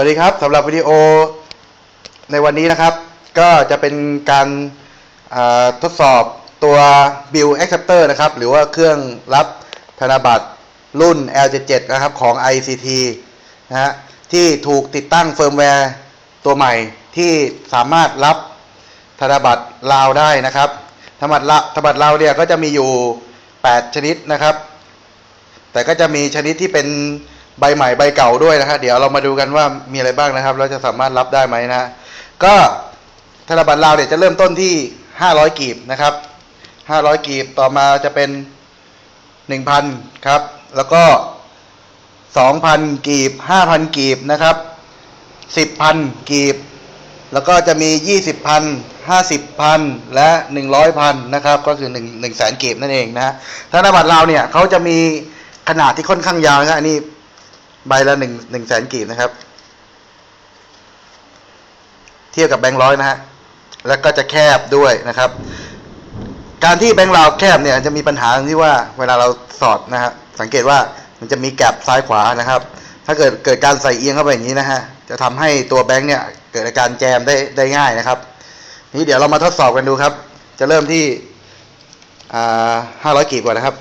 วัสดีครับสำหรับวิดีโอในวันนี้นะครับ ก็จะเป็นการทดสอบตัว Bill Acceptor นะครับ หรือว่าเครื่องรับธนบัตรรุ่น L77 นะครับของ ICT นะฮะที่ถูกติดตั้งเฟิร์มแวร์ตัวใหม่ที่สามารถรับธนบัตรลาวได้นะครับ ธนบัตรละธนบัตรลาวเนี่ยก็จะมีอยู่ 8 ชนิดนะครับ แต่ก็จะมีชนิดที่เป็น ใบใหม่ใบเก่าด้วยนะครับเดี๋ยวเรามาดูกันว่ามีอะไรบ้างนะครับ เราจะสามารถรับได้ไหมนะ ก็ธนบัตรลาวเนี่ยจะเริ่มต้นที่ 500 กีบนะครับ 500 กีบต่อมาจะเป็น 1,000 ครับ แล้วก็ 2,000 กีบ 5,000 กีบนะครับ 10,000 กีบ แล้วก็จะมี 20,000 50,000 และ 100,000 นะครับ ก็คือ1 1แสนกีบนั่นเองนะฮะธนบัตรเราวเนี่ยเขาจะมีขนาดที่ค่อนข้างยาวนะอันนี้ ใบละ1 1แสนกีบนะครับ เทียบกับแบงค์ร้อยนะฮะแล้วก็จะแคบด้วยนะครับ การที่แบงค์ลาแคบเนี่ยจะมีปัญหาที่ว่าเวลาเราสอดนะฮะสังเกตว่ามันจะมีแกลบซ้ายขวานะครับ ถ้าเกิดเกิดการใส่เอียงเข้าไปอย่างนี้นะฮะจะทำให้ตัวแบงค์เนี่ยเกิดอาการแจมได้ได้ง่ายนะครับ นี่เดี๋ยวเรามาทดสอบกันดูครับ จะเริ่มที่อ่าห้าร้อยกีบก่อนนะครับ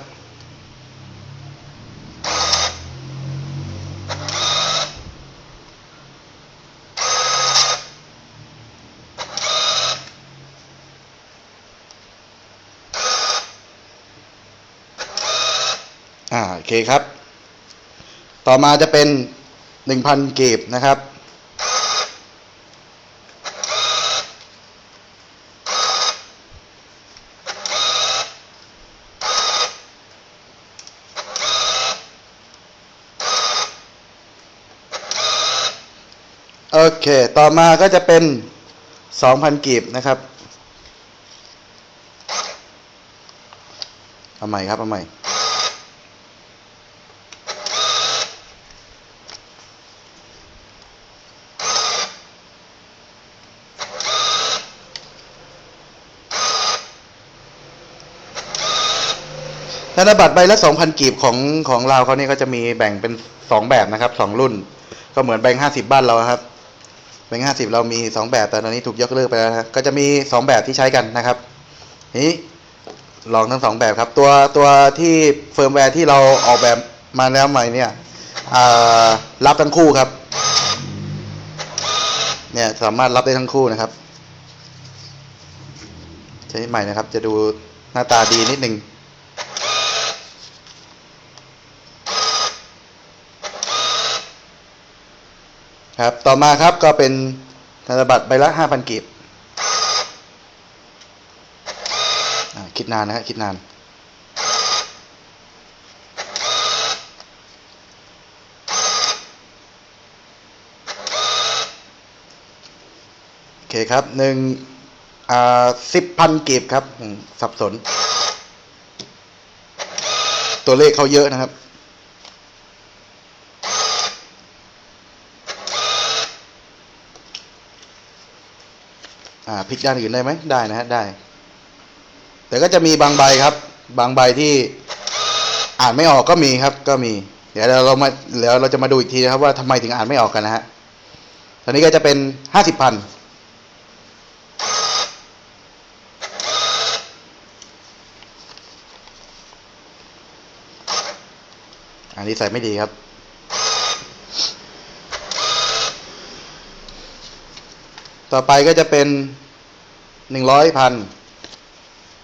อ่าโอ เคครับ ต่อมาจะเป็นหนึ่งพันกีบนะครับโอเค ต่อมาก็จะเป็นสองพันกีบนะครับ เอาใหม่ครับ เอาใหม่ ธนบัตรใบละสองพันกีบของของเราเขาเนี่ยก็จะมีแบ่งเป็นสองแบบนะครับสองรุ่น ก็เหมือนแบงค์ห้าสิบบ้านเราครับแบงค์ห้าสิบเรามีสองแบบแต่ตอนนี้ถูกยกเลิกไปแล้วนะก็จะมีสองแบบที่ใช้กันนะครับนี้ลองทั้งสองแบบครับ ตัวตัวที่เฟิร์มแวร์ที่เราออกแบบมาแล้วใหม่เนี่ยรับทั้งคู่ครับ เนี่ยสามารถรับได้ทั้งคู่นะครับ ใช้ใหม่นะครับ จะดูหน้าตาดีนิดนึง ครับ ต่อมาครับก็เป็นธนบัตรใบละห้าพันกีบคิดนานนะฮะคิดนานโอเคครับหนึ่งอ่าสิบพันกีบครับสับสน ตัวเลขเขาเยอะนะครับ อ่าพลิกด้านอื่นได้ไหมได้นะฮะได้ แต่ก็จะมีบางใบครับ บางใบที่อ่านไม่ออกก็มีครับ ก็มี เดี๋ยวเรามาเดี๋ยวเราจะมาดูอีกทีนะครับว่าทำไมถึงอ่านไม่ออกกันนะฮะตอนนี้ก็จะเป็นห้าสิบพันอันนี้ใส่ไม่ดีครับ ต่อไปก็จะเป็นหนึ่งร้อยพัน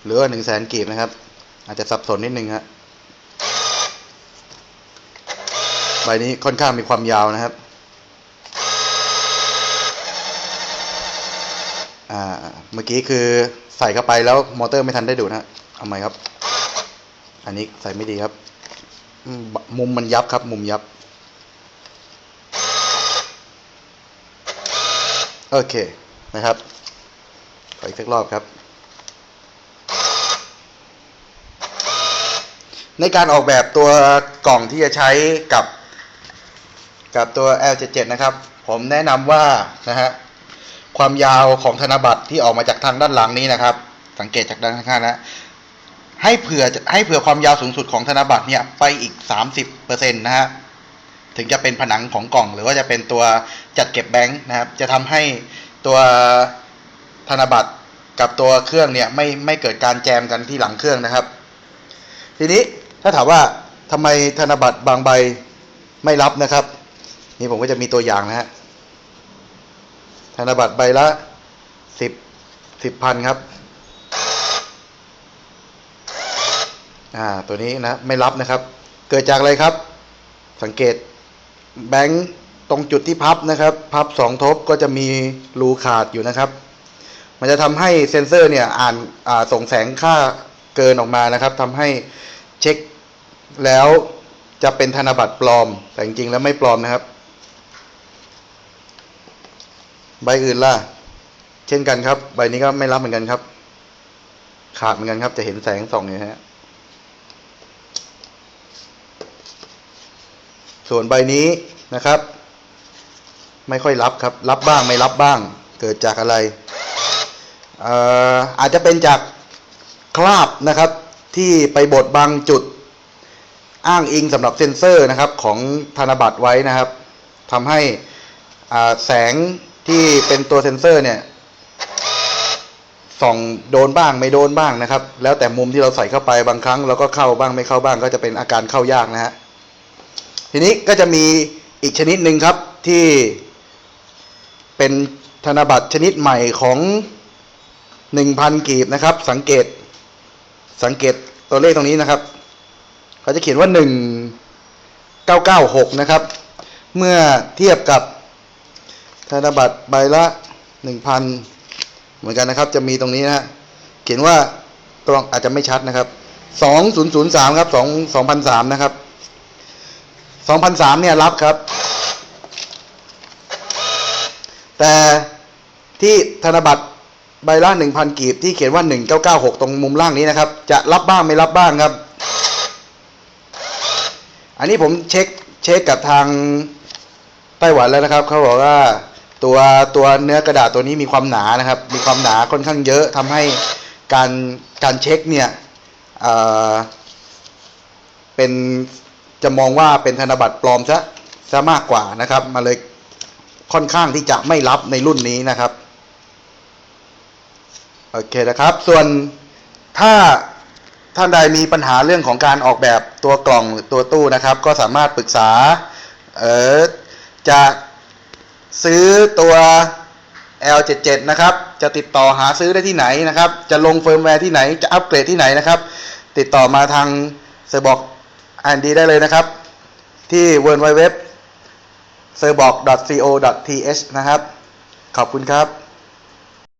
หรือว่าหนึ่งแสนกีบนะครับ อาจจะสับสนนิดนึงฮะใบนี้ค่อนข้างมีความยาวนะครับอ่าเมื่อกี้คือใส่เข้าไปแล้วมอเตอร์ไม่ทันได้ดูนะเอาไหมครับ อันนี้ใส่ไม่ดีครับ มุมมันยับครับ มุมยับ โอเคนะครับขออีกสักรอบครับ ในการออกแบบตัวกล่องที่จะใช้กับ กับตัว L77 นะครับ ผมแนะนำว่านะฮะความยาวของธนบัตรที่ออกมาจากทางด้านหลังนี้นะครับ สังเกตจากด้านข้างนะให้เผื่อให้เผื่อความยาวสูงสุดของธนบัตรเนี่ยไปอีก 30%นะฮะ ถึงจะเป็นผนังของกล่อง หรือว่าจะเป็นตัวจัดเก็บแบงค์นะครับ จะทำให้ตัวธนบัตรกับตัวเครื่องเนี่ยไม่ไม่เกิดการแจมกันที่หลังเครื่องนะครับ ทีนี้ถ้าถามว่าทำไมธนบัตรบางใบไม่รับนะครับ นี่ผมก็จะมีตัวอย่างนะฮะธนบัตรใบละสิบสิบพันครับอ่าตัวนี้นะไม่รับนะครับ เกิดจากอะไรครับ สังเกต แบงค์ตรงจุดที่พับนะครับ พับสองทบก็จะมีรูขาดอยู่นะครับ มันจะทำให้เซนเซอร์เนี่ยอ่านอ่าส่งแสงค่าเกินออกมานะครับทำให้เช็คแล้วจะเป็นธนบัตรปลอม แต่จริงๆแล้วไม่ปลอมนะครับ ใบอื่นล่ะ เช่นกันครับ ใบนี้ก็ไม่รับเหมือนกันครับ ขาดเหมือนกันครับ จะเห็นแสงส่องอยู่ฮะ ส่วนใบนี้นะครับ ไม่ค่อยรับครับ รับบ้างไม่รับบ้าง เกิดจากอะไรเอ่ออาจจะเป็นจากคราบนะครับที่ไปบดบางจุดอ้างอิงสำหรับเซ็นเซอร์นะครับของธนบัตรไว้นะครับทำให้อ่าแสงที่เป็นตัวเซ็นเซอร์เนี่ยส่องโดนบ้างไม่โดนบ้างนะครับ แล้วแต่มุมที่เราใส่เข้าไปบางครั้งเราก็เข้าบ้างไม่เข้าบ้างก็จะเป็นอาการเข้ายากนะฮะ ทีนี้ก็จะมีอีกชนิดหนึ่งครับที่เป็นธนบัตรชนิดใหม่ของหนึ่งพันกีบนะครับ สังเกตสังเกตตัวเลขตรงนี้นะครับ เขาจะเขียนว่าหนึ่งเก้าเก้าหกนะครับ เมื่อเทียบกับธนบัตรใบละหนึ่งพันเหมือนกันนะครับ จะมีตรงนี้นะฮะเขียนว่ากล้องอาจจะไม่ชัดนะครับสองศูนย์ศูนย์สามครับสองสองพันสามนะครับ 2003 เนี่ยรับครับ แต่ที่ธนบัตรใบละ 1,000 กีบที่เขียนว่า 1996 ตรงมุมล่างนี้นะครับ จะรับบ้างไม่รับบ้างครับ อันนี้ผมเช็คเช็คกับทางไต้หวันแล้วนะครับ เขาบอกว่าตัวตัวเนื้อกระดาษตัวนี้มีความหนานะครับ มีความหนาค่อนข้างเยอะทำให้การการเช็คเนี่ยเเป็น จะมองว่าเป็นธนบัตรปลอมซะซะมากกว่านะครับ มาเลยค่อนข้างที่จะไม่รับในรุ่นนี้นะครับโอเคนะครับ ส่วนถ้าท่านใดมีปัญหาเรื่องของการออกแบบตัวกล่องหรือตัวตู้นะครับ ก็สามารถปรึกษาเออจะซื้อตัว L77 นะครับ จะติดต่อหาซื้อได้ที่ไหนนะครับ จะลงเฟิร์มแวร์ที่ไหน จะอัปเกรดที่ไหนนะครับ ติดต่อมาทางเซอร์บอก อันดีได้เลยนะครับ ที่ w w w s e r b o k c o th นะครับ ขอบคุณครับ